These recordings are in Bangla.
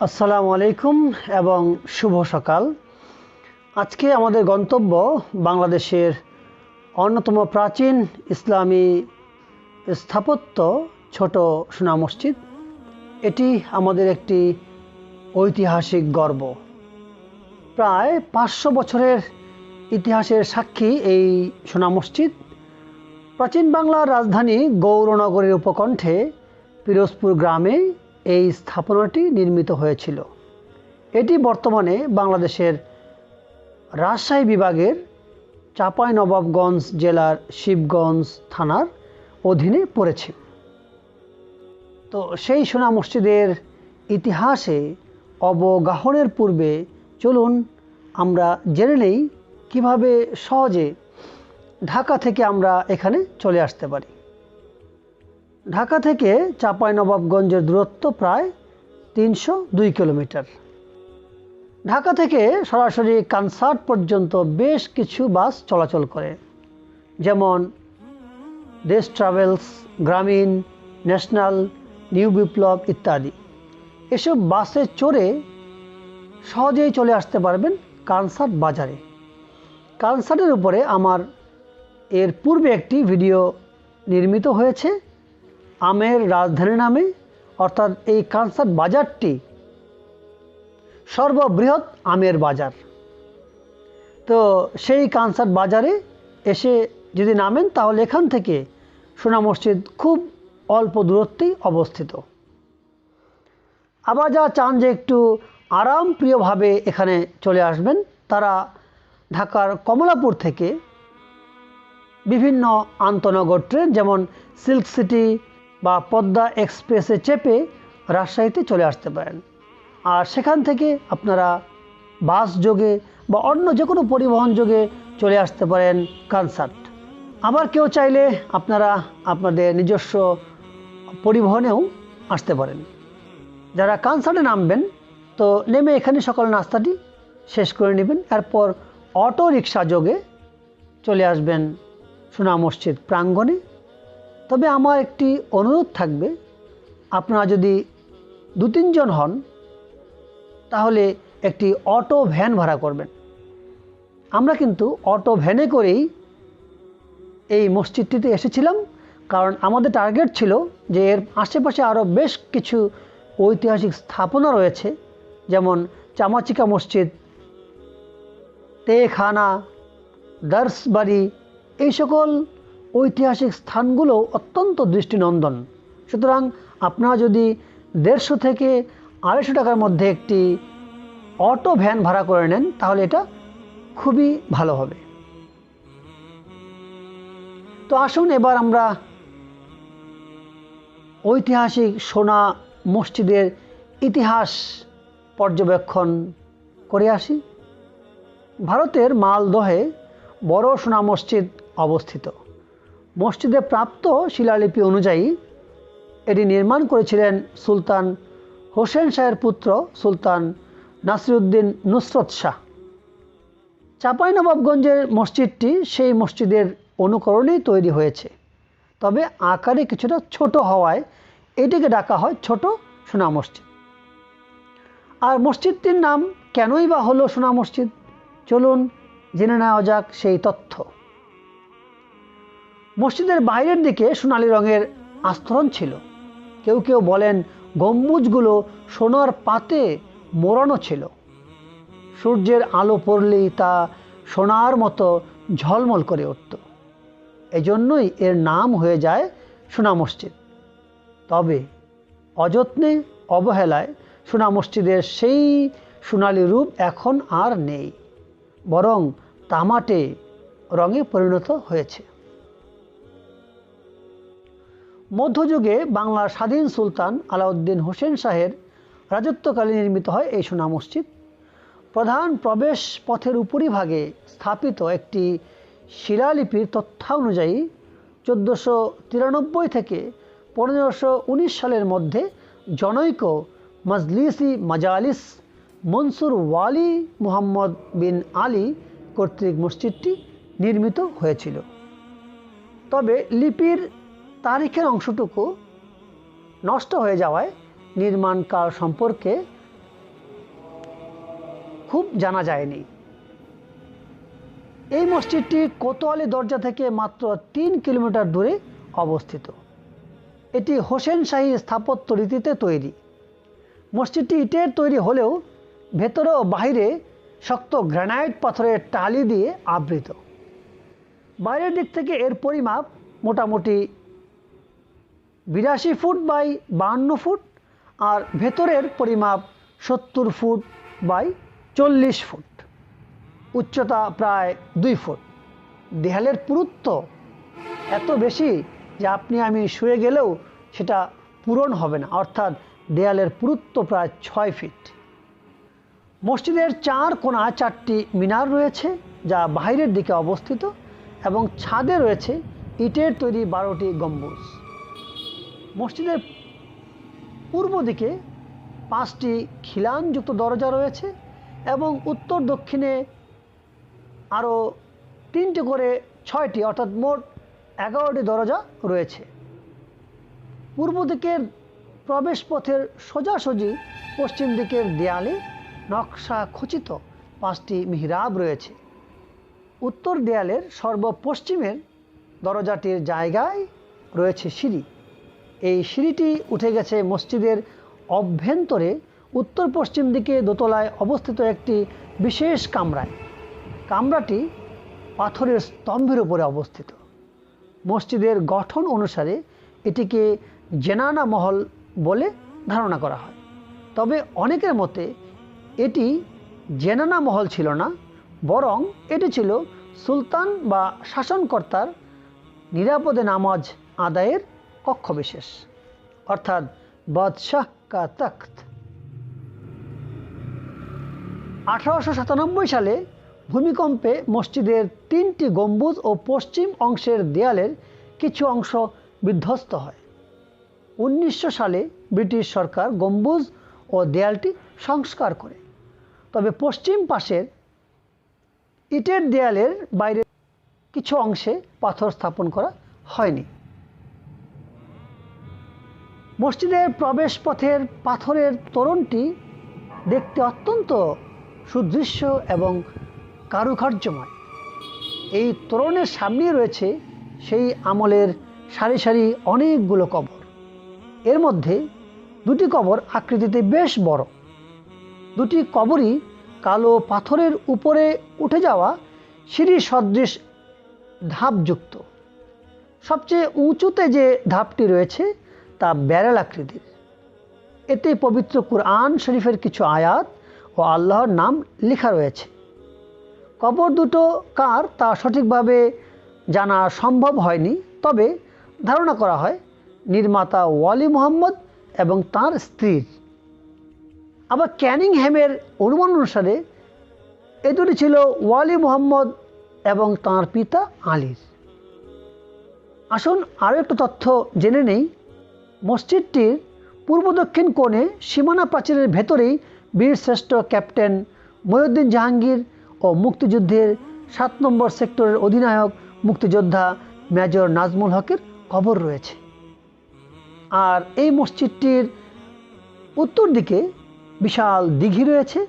আসসালামু আলাইকুম এবং শুভ সকাল। আজকে আমাদের গন্তব্য বাংলাদেশের অন্যতম প্রাচীন ইসলামী স্থাপত্য ছোট সোনা মসজিদ। এটি আমাদের একটি ঐতিহাসিক গর্ব। প্রায় পাঁচশো বছরের ইতিহাসের সাক্ষী এই সোনা মসজিদ। প্রাচীন বাংলার রাজধানী গৌরনগরের উপকণ্ঠে পিরোজপুর গ্রামে এই স্থাপনাটি নির্মিত হয়েছিল। এটি বর্তমানে বাংলাদেশের রাজশাহী বিভাগের চাঁপাইনবাবগঞ্জ জেলার শিবগঞ্জ থানার অধীনে পড়েছে। তো সেই সোনা মসজিদের ইতিহাসে অবগাহনের পূর্বে চলুন আমরা জেনে নেই কীভাবে সহজে ঢাকা থেকে আমরা এখানে চলে আসতে পারি। ঢাকা থেকে চাঁপাইনবাবগঞ্জের দূরত্ব প্রায় তিনশো দুই কিলোমিটার। ঢাকা থেকে সরাসরি কানসার্ট পর্যন্ত বেশ কিছু বাস চলাচল করে, যেমন দেশ ট্রাভেলস, গ্রামীণ, ন্যাশনাল, নিউ বিপ্লব ইত্যাদি। এসব বাসে চড়ে সহজেই চলে আসতে পারবেন কানসার্ট বাজারে। কানসার্টের উপরে আমার এর পূর্বে একটি ভিডিও নির্মিত হয়েছে। আমের রাজধানী নামে, অর্থাৎ এই কানসার্ট বাজারটি সর্ববৃহৎ আমের বাজার। তো সেই কানসার্ট বাজারে এসে যদি নামেন, তাহলে এখান থেকে সোনা মসজিদ খুব অল্প দূরত্বেই অবস্থিত। আবার যারা চান যে একটু আরামপ্রিয়ভাবে এখানে চলে আসবেন, তারা ঢাকার কমলাপুর থেকে বিভিন্ন আন্তনগর ট্রেন, যেমন সিল্ক সিটি বা পদ্মা এক্সপ্রেসে চেপে রাজশাহীতে চলে আসতে পারেন। আর সেখান থেকে আপনারা বাস যোগে বা অন্য যে কোনো পরিবহন যোগে চলে আসতে পারেন কনসার্ট। আবার কেউ চাইলে আপনারা আপনাদের নিজস্ব পরিবহনেও আসতে পারেন। যারা কনসার্টে নামবেন, তো নেমে এখানে সকাল নাস্তাটি শেষ করে নেবেন। এরপর অটো রিক্সা যোগে চলে আসবেন সোনা মসজিদ প্রাঙ্গণে। তবে আমার একটি অনুরোধ থাকবে। আপনারা যদি দু তিনজন হন, তাহলে একটি অটো ভ্যান ভাড়া করবেন। আমরা কিন্তু অটো ভ্যানে করেই এই মসজিদটিতে এসেছিলাম, কারণ আমাদের টার্গেট ছিল যে এর আশেপাশে আরও বেশ কিছু ঐতিহাসিক স্থাপনা রয়েছে, যেমন চামাচিকা মসজিদ, তেখানা দার্সবাড়ি এই সকল ঐতিহাসিক স্থানগুলো অত্যন্ত দৃষ্টিনন্দন। সুতরাং আপনারা যদি দেড়শো থেকে আড়াইশো টাকার মধ্যে একটি অটো ভ্যান ভাড়া করে নেন, তাহলে এটা খুবই ভালো হবে। তো আসুন এবার আমরা ঐতিহাসিক সোনা মসজিদের ইতিহাস পর্যবেক্ষণ করে আসি। ভারতের মালদহে বড় সোনা মসজিদ অবস্থিত। মসজিদে প্রাপ্ত শিলালিপি অনুযায়ী এটি নির্মাণ করেছিলেন সুলতান হোসেন শাহের পুত্র সুলতান নাসিরুদ্দিন নুসরত শাহ। চাঁপাইনবাবগঞ্জের মসজিদটি সেই মসজিদের অনুকরণেই তৈরি হয়েছে। তবে আকারে কিছুটা ছোট হওয়ায় এটিকে ডাকা হয় ছোট সোনা মসজিদ। আর মসজিদটির নাম কেনই বা হলো সোনা মসজিদ? চলুন জেনে নেওয়া যাক সেই তথ্য। মসজিদের বাইরের দিকে সোনালি রঙের আস্তরণ ছিল। কেউ কেউ বলেন গম্বুজগুলো সোনার পাতে মোড়ানো ছিল। সূর্যের আলো পড়লেই তা সোনার মতো ঝলমল করে উঠত। এজন্যই এর নাম হয়ে যায় সোনা মসজিদ। তবে অযত্নে অবহেলায় সোনা মসজিদের সেই সোনালি রূপ এখন আর নেই, বরং তামাটে রঙে পরিণত হয়েছে। মধ্যযুগে বাংলার স্বাধীন সুলতান আলাউদ্দিন হোসেন শাহের রাজত্বকালে নির্মিত হয় এই সোনা মসজিদ। প্রধান প্রবেশ পথের উপরিভাগে স্থাপিত একটি শিলালিপির তথ্যানুযায়ী চোদ্দোশো তিরানব্বই থেকে পনেরোশো উনিশ সালের মধ্যে জনৈক মজলিসি মাজালিস মনসুর ওয়ালি মুহাম্মদ বিন আলী কর্তৃক মসজিদটি নির্মিত হয়েছিল। তবে লিপির তারিখের অংশটুকু নষ্ট হয়ে যাওয়ায় নির্মাণকাল সম্পর্কে খুব জানা যায়নি। এই মসজিদটি কোতোয়ালি দরজা থেকে মাত্র তিন কিলোমিটার দূরে অবস্থিত। এটি হোসেন শাহী স্থাপত্য রীতিতে তৈরি। মসজিদটি ইটের তৈরি হলেও ভেতরে ও বাহিরে শক্ত গ্রানাইট পাথরের টালি দিয়ে আবৃত। বাইরের দিক থেকে এর পরিমাপ মোটামুটি বিরাশি ফুট বাই বাহান্ন ফুট আর ভেতরের পরিমাপ সত্তর ফুট বাই চল্লিশ ফুট। উচ্চতা প্রায় দুই ফুট। দেহালের পুরুত্ব এত বেশি যে আপনি আমি শুয়ে গেলেও সেটা পূরণ হবে না। অর্থাৎ দেয়ালের পুরুত্ব প্রায় ছয় ফিট। মসজিদের চার কোণায় চারটি মিনার রয়েছে যা বাইরের দিকে অবস্থিত এবং ছাদে রয়েছে ইটের তৈরি বারোটি গম্বুজ। মসজিদের পূর্ব দিকে পাঁচটি খিলানযুক্ত দরজা রয়েছে এবং উত্তর দক্ষিণে আরও তিনটি করে ছয়টি, অর্থাৎ মোট এগারোটি দরজা রয়েছে। পূর্ব দিকের প্রবেশ পথের সোজাসুজি পশ্চিম দিকের দেয়ালে নকশা খচিত পাঁচটি মিহরাব রয়েছে। উত্তর দেয়ালের সর্বপশ্চিমের দরজাটির জায়গায় রয়েছে সিঁড়ি। এই সিঁড়িটি উঠে গেছে মসজিদের অভ্যন্তরে উত্তর পশ্চিম দিকে দোতলায় অবস্থিত একটি বিশেষ কামরায়। কামরাটি পাথরের স্তম্ভের উপরে অবস্থিত। মসজিদের গঠন অনুসারে এটিকে জেনানা মহল বলে ধারণা করা হয়। তবে অনেকের মতে এটি জেনানা মহল ছিল না, বরং এটি ছিল সুলতান বা শাসনকর্তার নিরাপদে নামাজ আদায়ের কক্ষবিশেষ, অর্থাৎ বাদশাহ কা তখ্ত। আঠারোশো সালে ভূমিকম্পে মসজিদের তিনটি গম্বুজ ও পশ্চিম অংশের দেয়ালের কিছু অংশ বিধ্বস্ত হয়। উনিশশো সালে ব্রিটিশ সরকার গম্বুজ ও দেয়ালটি সংস্কার করে। তবে পশ্চিম পাশের ইটের দেয়ালের বাইরে কিছু অংশে পাথর স্থাপন করা হয়নি। মসজিদের প্রবেশ পথের পাথরের তোরণটি দেখতে অত্যন্ত সুদৃশ্য এবং কারুকার্যময়। এই তোরণের সামনে রয়েছে সেই আমলের সারি সারি অনেকগুলো কবর। এর মধ্যে দুটি কবর আকৃতিতে বেশ বড়। দুটি কবরই কালো পাথরের উপরে উঠে যাওয়া সিঁড়ি সদৃশ ধাপযুক্ত। সবচেয়ে উঁচুতে যে ধাপটি রয়েছে তা ব্যারেল আকৃতির। এতে পবিত্র কুরআন শরীফের কিছু আয়াত ও আল্লাহর নাম লেখা রয়েছে। কবর দুটো কার তা সঠিকভাবে জানা সম্ভব হয়নি, তবে ধারণা করা হয় নির্মাতা ওয়ালি মোহাম্মদ এবং তার স্ত্রীর। আবার ক্যানিং হ্যামের অনুমান অনুসারে এ দুটি ছিল ওয়ালি মোহাম্মদ এবং তাঁর পিতা আলীর। আসুন আরও একটু তথ্য জেনে নেই। মসজিদটির পূর্ব দক্ষিণ কোণে সীমানা প্রাচীরের ভেতরেই বীরশ্রেষ্ঠ ক্যাপ্টেন মহিউদ্দিন জাহাঙ্গীর ও মুক্তিযুদ্ধের সাত নম্বর সেক্টরের অধিনায়ক মুক্তিযোদ্ধা মেজর নাজমুল হকের কবর রয়েছে। আর এই মসজিদটির উত্তর দিকে বিশাল দিঘি রয়েছে।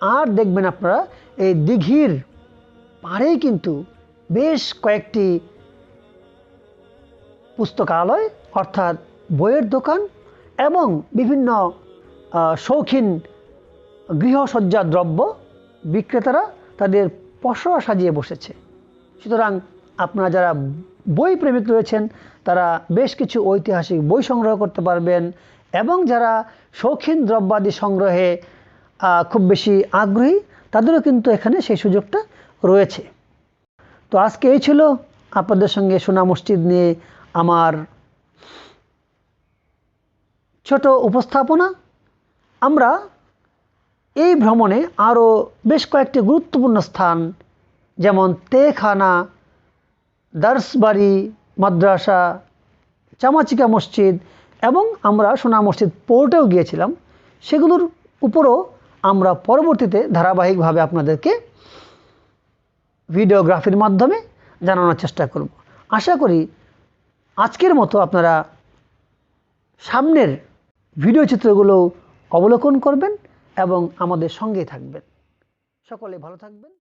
আর দেখবেন আপনারা, এই দিঘির পাড়েই কিন্তু বেশ কয়েকটি পুস্তকালয়, অর্থাৎ বইয়ের দোকান এবং বিভিন্ন শৌখিন গৃহসজ্জা দ্রব্য বিক্রেতারা তাদের পসরা সাজিয়ে বসেছে। সুতরাং আপনারা যারা বই প্রেমিক রয়েছেন, তারা বেশ কিছু ঐতিহাসিক বই সংগ্রহ করতে পারবেন এবং যারা শৌখিন দ্রব্যাদি সংগ্রহে খুব বেশি আগ্রহী, তাদেরও কিন্তু এখানে সেই সুযোগটা রয়েছে। তো আজকে এই ছিল। আপনাদের সঙ্গে সোনা মসজিদ নিয়ে আমার ছোট উপস্থাপনা। আমরা এই ভ্রমণে আরও বেশ কয়েকটি গুরুত্বপূর্ণ স্থান, যেমন তেখানা, দার্সবাড়ি, মাদ্রাসা, চামাচিকা মসজিদ এবং আমরা সোনা মসজিদ পোর্টেও গিয়েছিলাম। সেগুলোর উপরও আমরা পরবর্তীতে ধারাবাহিকভাবে আপনাদেরকে ভিডিওগ্রাফির মাধ্যমে জানানোর চেষ্টা করব। আশা করি আজকের মতো আপনারা সামনের ভিডিও চিত্রগুলো অবলোকন করবেন এবং আমাদের সঙ্গে থাকবেন। সকলে ভালো থাকবেন।